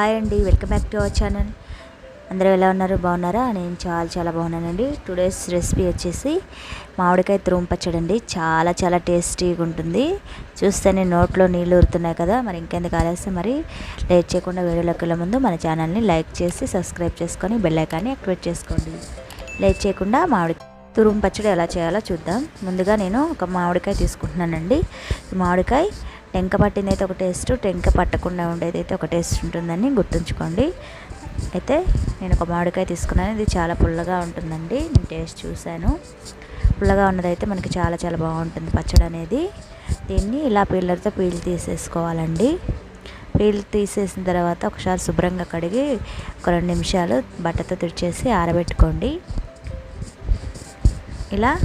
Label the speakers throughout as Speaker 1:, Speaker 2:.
Speaker 1: Hi అండి welcome back to our channel. అందరూ ఎలా ఉన్నారు? బాగున్నారా? నేను చాలా చాలా బాగున్నానండి. టుడేస్ రెసిపీ వచ్చేసి మామిడికాయ తురుము పచ్చడి అండి. చాలా చాలా టేస్టీగా ఉంటుంది. చూస్తేనే నోట్లో నీళ్ళు ఊరుతున్నాయి కదా. మరి ఇంకెందుకు ఆలస్యం? మరి లేట్ చేయకుండా వీడియోలోకి వెళ్ళే ముందు మన ఛానల్ని లైక్ చేసి సబ్స్క్రైబ్ చేసుకొని బెల్ ఐకాన్ని యాక్టివేట్ చేసుకోండి. లేట్ చేయకుండా మామిడి తురుము పచ్చడి ఎలా చేయాలో చూద్దాం. ముందుగా నేను ఒక మామిడికాయ తీసుకుంటున్నానండి. మామిడికాయ టెంక పట్టింది అయితే ఒక టేస్ట్ టెంక పట్టకుండా ఉండేది అయితే ఒక టేస్ట్ ఉంటుందని గుర్తుంచుకోండి. అయితే నేను ఒక మామిడికాయ తీసుకున్నాను. ఇది చాలా పుల్లగా ఉంటుందండి. నేను టేస్ట్ చూశాను. పుల్లగా ఉన్నదైతే మనకి చాలా చాలా బాగుంటుంది పచ్చడి అనేది. దీన్ని ఇలా పీలర్తో పీల్ తీసేసుకోవాలండి. పీల్ తీసేసిన తర్వాత ఒకసారి శుభ్రంగా కడిగి ఒక రెండు నిమిషాలు బట్టతో తుడిచేసి ఆరబెట్టుకోండి. ఇలా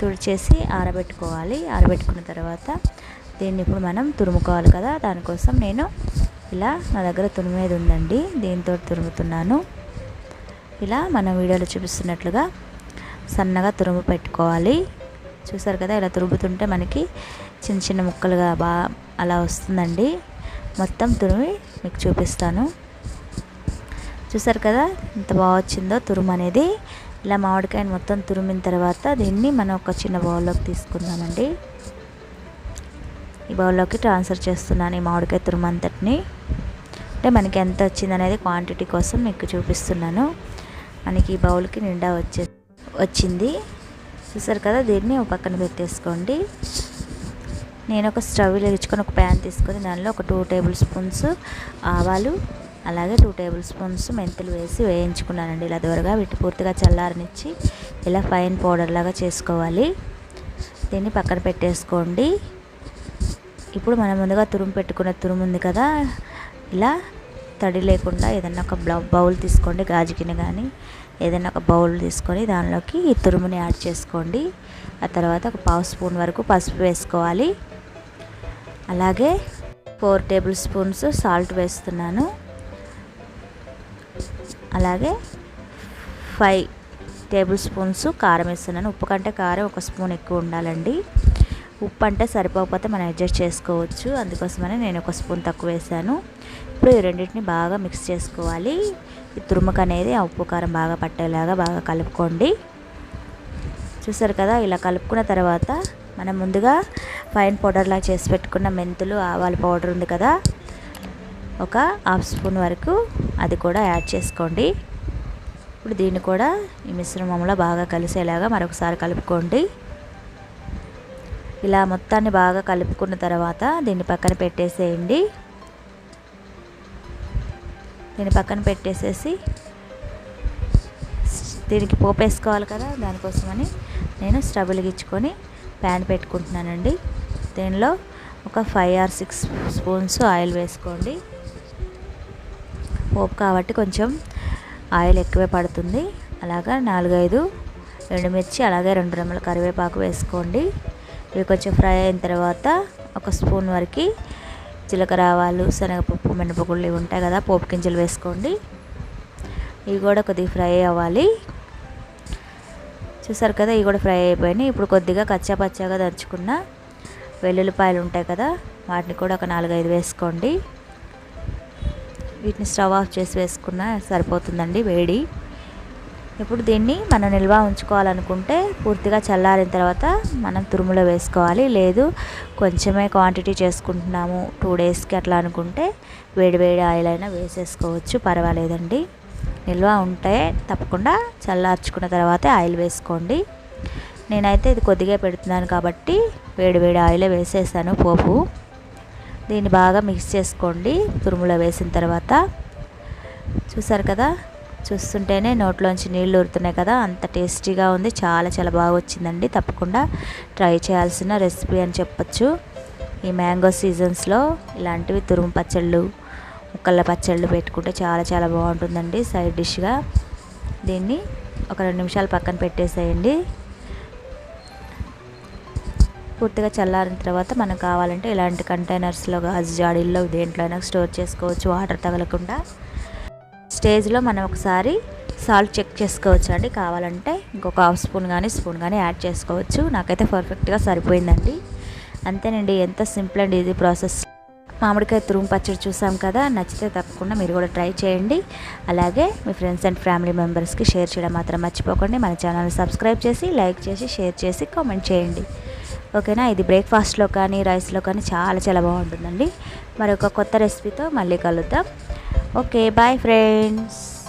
Speaker 1: తుడిచేసి ఆరబెట్టుకోవాలి. ఆరబెట్టుకున్న తర్వాత దీన్ని ఇప్పుడు మనం తురుముకోవాలి కదా దానికోసం నేను ఇలా నా దగ్గర తురిమేది ఉందండి. దీంతో తురుముతున్నాను. ఇలా మనం వీడియోలో చూపిస్తున్నట్లుగా సన్నగా తురుము పెట్టుకోవాలి. చూసారు కదా ఇలా తురుముతుంటే మనకి చిన్న చిన్న ముక్కలుగా బాగా అలా వస్తుందండి. మొత్తం తురిమి మీకు చూపిస్తాను. చూసారు కదా ఎంత బాగా వచ్చిందో తురుము అనేది ఇలా మామిడికాయని మొత్తం తురిమిన తర్వాత దీన్ని మనం ఒక చిన్న బౌల్లోకి తీసుకుందామండి. ఈ బౌల్లోకి ట్రాన్స్ఫర్ చేస్తున్నాను ఈ మామిడికాయ తురుము అంతటిని అంటే మనకి ఎంత వచ్చింది అనేది క్వాంటిటీ కోసం మీకు చూపిస్తున్నాను. మనకి ఈ బౌల్కి నిండా వచ్చే వచ్చింది. చూసారు కదా దీన్ని ఒక పక్కన పెట్టేసుకోండి. నేను ఒక స్టవ్ వెలిగించుకొని ఒక ప్యాన్ తీసుకొని దానిలో ఒక టూ టేబుల్ స్పూన్స్ ఆవాలు అలాగే టూ టేబుల్ స్పూన్స్ మెంతులు వేసి వేయించుకున్నానండి. ఇలా దూరగా వీటి పూర్తిగా చల్లారనిచ్చి ఇలా ఫైన్ పౌడర్ లాగా చేసుకోవాలి. దీన్ని పక్కన పెట్టేసుకోండి. ఇప్పుడు మనం ముందుగా తురుము పెట్టుకున్న తురుము ఉంది కదా ఇలా తడి లేకుండా ఏదైనా ఒక బౌల్ తీసుకోండి గాజుకిన కానీ ఏదైనా ఒక బౌల్ తీసుకొని దానిలోకి ఈ తురుముని యాడ్ చేసుకోండి. ఆ తర్వాత ఒక పావు స్పూన్ వరకు పసుపు వేసుకోవాలి. అలాగే ఫోర్ టేబుల్ స్పూన్స్ సాల్ట్ వేస్తున్నాను. అలాగే ఫైవ్ టేబుల్ స్పూన్స్ కారం వేస్తున్నాను. ఉప్పు కంటే కారం ఒక స్పూన్ ఎక్కువ ఉండాలండి. ఉప్పు అంటే సరిపోకపోతే మనం అడ్జస్ట్ చేసుకోవచ్చు. అందుకోసమనే నేను ఒక స్పూన్ తక్కువ వేసాను. ఇప్పుడు ఈ రెండింటిని బాగా మిక్స్ చేసుకోవాలి. ఈ తురుముకు అనేది ఆ ఉప్పు కారం బాగా పట్టేలాగా బాగా కలుపుకోండి. చూసారు కదా ఇలా కలుపుకున్న తర్వాత మనం ముందుగా ఫైన్ పౌడర్లా చేసి పెట్టుకున్న మెంతులు ఆవాల పౌడర్ ఉంది కదా ఒక హాఫ్ స్పూన్ వరకు అది కూడా యాడ్ చేసుకోండి. ఇప్పుడు దీన్ని కూడా ఈ మిశ్రమంలో బాగా కలిసేలాగా మరొకసారి కలుపుకోండి. ఇలా మొత్తాన్ని బాగా కలుపుకున్న తర్వాత దీన్ని పక్కన పెట్టేసేయండి. దీన్ని పక్కన పెట్టేసేసి దీనికి పోపు వేసుకోవాలి కదా దానికోసమని నేను స్టవ్ వెలిగించుకొని ప్యాన్ పెట్టుకుంటున్నానండి. దీనిలో ఒక five or six spoons oil వేసుకోండి. పోపు కాబట్టి కొంచెం ఆయిల్ ఎక్కువే పడుతుంది. అలాగా నాలుగైదు ఎండుమిర్చి అలాగే రెండు రెమ్మల కరివేపాకు వేసుకోండి. ఇవి కొంచెం ఫ్రై అయిన తర్వాత ఒక స్పూన్ వరకు జీలకర్ర ఆవాలు శనగపప్పు మినపగుళ్ళు ఇవి ఉంటాయి కదా పోపు గింజలు వేసుకోండి. ఇవి కూడా కొద్దిగా ఫ్రై అవ్వాలి. చూసారు కదా ఇవి కూడా ఫ్రై అయిపోయినాయి. ఇప్పుడు కొద్దిగా కచ్చా పచ్చాగా దంచుకున్న వెల్లుల్లిపాయలు ఉంటాయి కదా వాటిని కూడా ఒక నాలుగైదు వేసుకోండి. వీటిని స్టవ్ ఆఫ్ చేసి వేసుకున్న సరిపోతుందండి వేడి. ఇప్పుడు దీన్ని మనం నిల్వ ఉంచుకోవాలనుకుంటే పూర్తిగా చల్లారిన తర్వాత మనం తురుములో వేసుకోవాలి. లేదు కొంచెమే క్వాంటిటీ చేసుకుంటున్నాము టూ డేస్కి అట్లా అనుకుంటే వేడి వేడి ఆయిల్ అయినా వేసేసుకోవచ్చు. పర్వాలేదండి. నిల్వ ఉంటే తప్పకుండా చల్లార్చుకున్న తర్వాతే ఆయిల్ వేసుకోండి. నేనైతే ఇది కొద్దిగా పెడుతున్నాను కాబట్టి వేడి వేడి ఆయిలే వేసేసాను పోపు. దీన్ని బాగా మిక్స్ చేసుకోండి. తురుములో వేసిన తర్వాత. చూసారు కదా? చూస్తుంటేనే నోట్లోంచి నీళ్ళు ఊరుతున్నాయి కదా. అంత టేస్టీగా ఉంది. చాలా చాలా బాగా వచ్చిందండి. తప్పకుండా ట్రై చేయాల్సిన రెసిపీ అని చెప్పచ్చు. ఈ మ్యాంగో సీజన్స్లో ఇలాంటివి తురుము పచ్చళ్ళు ముక్కల పచ్చళ్ళు పెట్టుకుంటే చాలా చాలా బాగుంటుందండి సైడ్ డిష్గా. దీన్ని ఒక రెండు నిమిషాలు పక్కన పెట్టేసేయండి. పూర్తిగా చల్లారిన తర్వాత మనకు కావాలంటే ఇలాంటి కంటైనర్స్లో గాజు జాడీల్లో దేంట్లో అయినా స్టోర్ చేసుకోవచ్చు. వాటర్ తగలకుండా. స్టేజ్లో మనం ఒకసారి సాల్ట్ చెక్ చేసుకోవచ్చు అండి కావాలంటే ఇంకొక హాఫ్ స్పూన్ కానీ స్పూన్ కానీ యాడ్ చేసుకోవచ్చు. నాకైతే పర్ఫెక్ట్గా సరిపోయిందండి. అంతేనండి ఎంత సింపుల్ అండ్ ఈజీ ప్రాసెస్. మామిడికాయ తురుము పచ్చడి చూసాం కదా నచ్చితే తప్పకుండా మీరు కూడా ట్రై చేయండి. అలాగే మీ ఫ్రెండ్స్ అండ్ ఫ్యామిలీ మెంబర్స్కి షేర్ చేయడం మాత్రం మర్చిపోకండి. మన ఛానల్ని సబ్స్క్రైబ్ చేసి లైక్ చేసి షేర్ చేసి కామెంట్ చేయండి. ఓకేనా? ఇది బ్రేక్ఫాస్ట్లో కానీ రైస్లో కానీ చాలా చాలా బాగుంటుందండి. మరి ఒక కొత్త రెసిపీతో మళ్ళీ కలుద్దాం. Okay, bye friends.